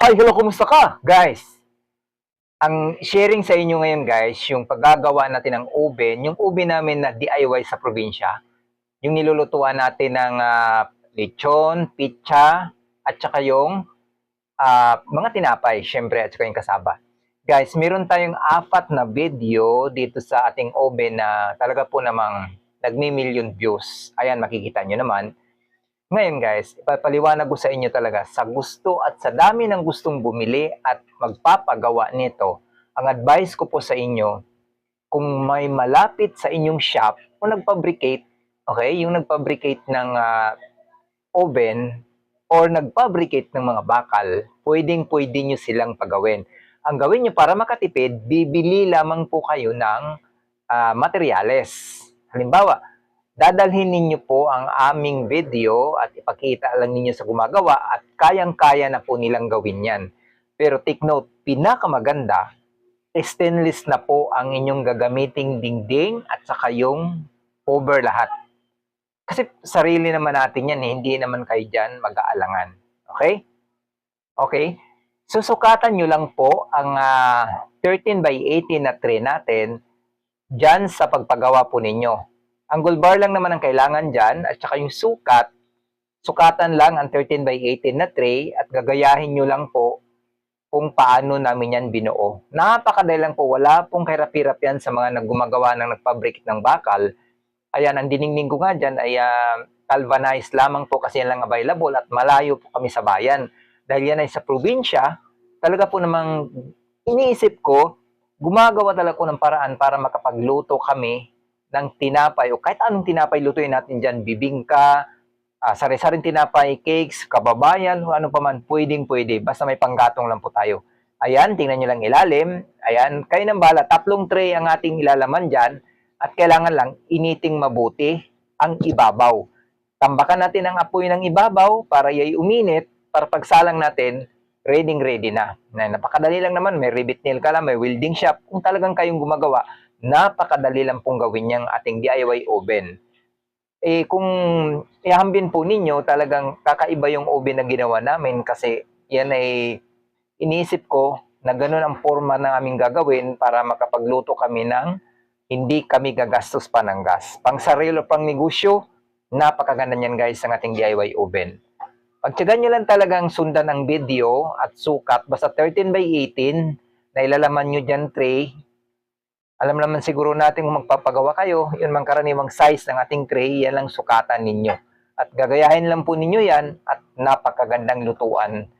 Hi, hello, kumusta ka? Guys, ang sharing sa inyo ngayon guys, yung paggagawa natin ng oven, yung oven namin na DIY sa probinsya, yung nilulutuan natin ng ah, lechon, pizza, at saka yung ah, mga tinapay, syempre, at saka yung kasaba. Guys, meron tayong apat na video dito sa ating oven na talaga po namang nagmi-million views. Ayan, makikita nyo naman. Ngayon guys, ipapaliwanag ko sa inyo talaga sa gusto at sa dami ng gustong bumili at magpapagawa nito. Ang advice ko po sa inyo, kung may malapit sa inyong shop o nagfabricate, okay, yung nagfabricate ng ah, oven or nagfabricate ng mga bakal, pwedeng pwede nyo silang pagawin. Ang gawin nyo para makatipid, bibili lamang po kayo ng ah, materyales. Halimbawa, dadalhin ninyo po ang aming video at ipakita lang ninyo sa gumagawa at kayang-kaya na po nilang gawin yan. Pero take note, pinakamaganda, stainless na po ang inyong gagamiting dingding at saka yung over lahat. Kasi sarili naman natin yan, eh, hindi naman kayo dyan mag-aalangan. Okay? Okay? Susukatan nyo lang po ang ah, 13 by 18 na tray natin dyan sa pagpagawa po ninyo. Angle bar lang naman ang kailangan dyan at saka yung sukat, sukatan lang ang 13 by 18 na tray at gagayahin nyo lang po kung paano namin yan binuo. Napakadali lang po, wala pong kahirap-hirap yan sa mga naggumagawa ng nagpabricate ng bakal. Ayan, ang diningning ko nga dyan ay ah, galvanized lamang po kasi yan lang available at malayo po kami sa bayan. Dahil yan ay sa probinsya, talaga po namang iniisip ko, gumagawa talaga ko ng paraan para makapagluto kami ng tinapay o kahit anong tinapay lutuin natin dyan, bibingka, ah, sari-saring tinapay, cakes, kababayan, o ano pa man, pwedeng pwede. Basta may panggatong lang po tayo. Ayan, tingnan nyo lang ilalim. Ayan, kayo ng bala. Tatlong tray ang ating ilalaman dyan. At kailangan lang initing mabuti ang ibabaw. Tambakan natin ang apoy ng ibabaw para yay uminit para pagsalang natin, ready ready na. na. Napakadali lang naman, may rivet nail ka lang, may welding shop. Kung talagang kayong gumagawa, napakadali lang pong gawin niyang ating DIY oven. Eh kung ihambin po ninyo, talagang kakaiba yung oven na ginawa namin kasi yan ay iniisip ko na ganun ang forma ng aming gagawin para makapagluto kami ng hindi kami gagastos pa ng gas. Pang sarili pang negosyo, napakaganda niyan guys ang ating DIY oven. Pagtyagan nyo lang talagang sundan ang video at sukat, basta 13 by 18, na ilalaman nyo dyan tray, alam naman siguro natin kung magpapagawa kayo, yun mang karaniwang size ng ating tray, yan lang sukatan ninyo. At gagayahin lang po ninyo yan at napakagandang lutuan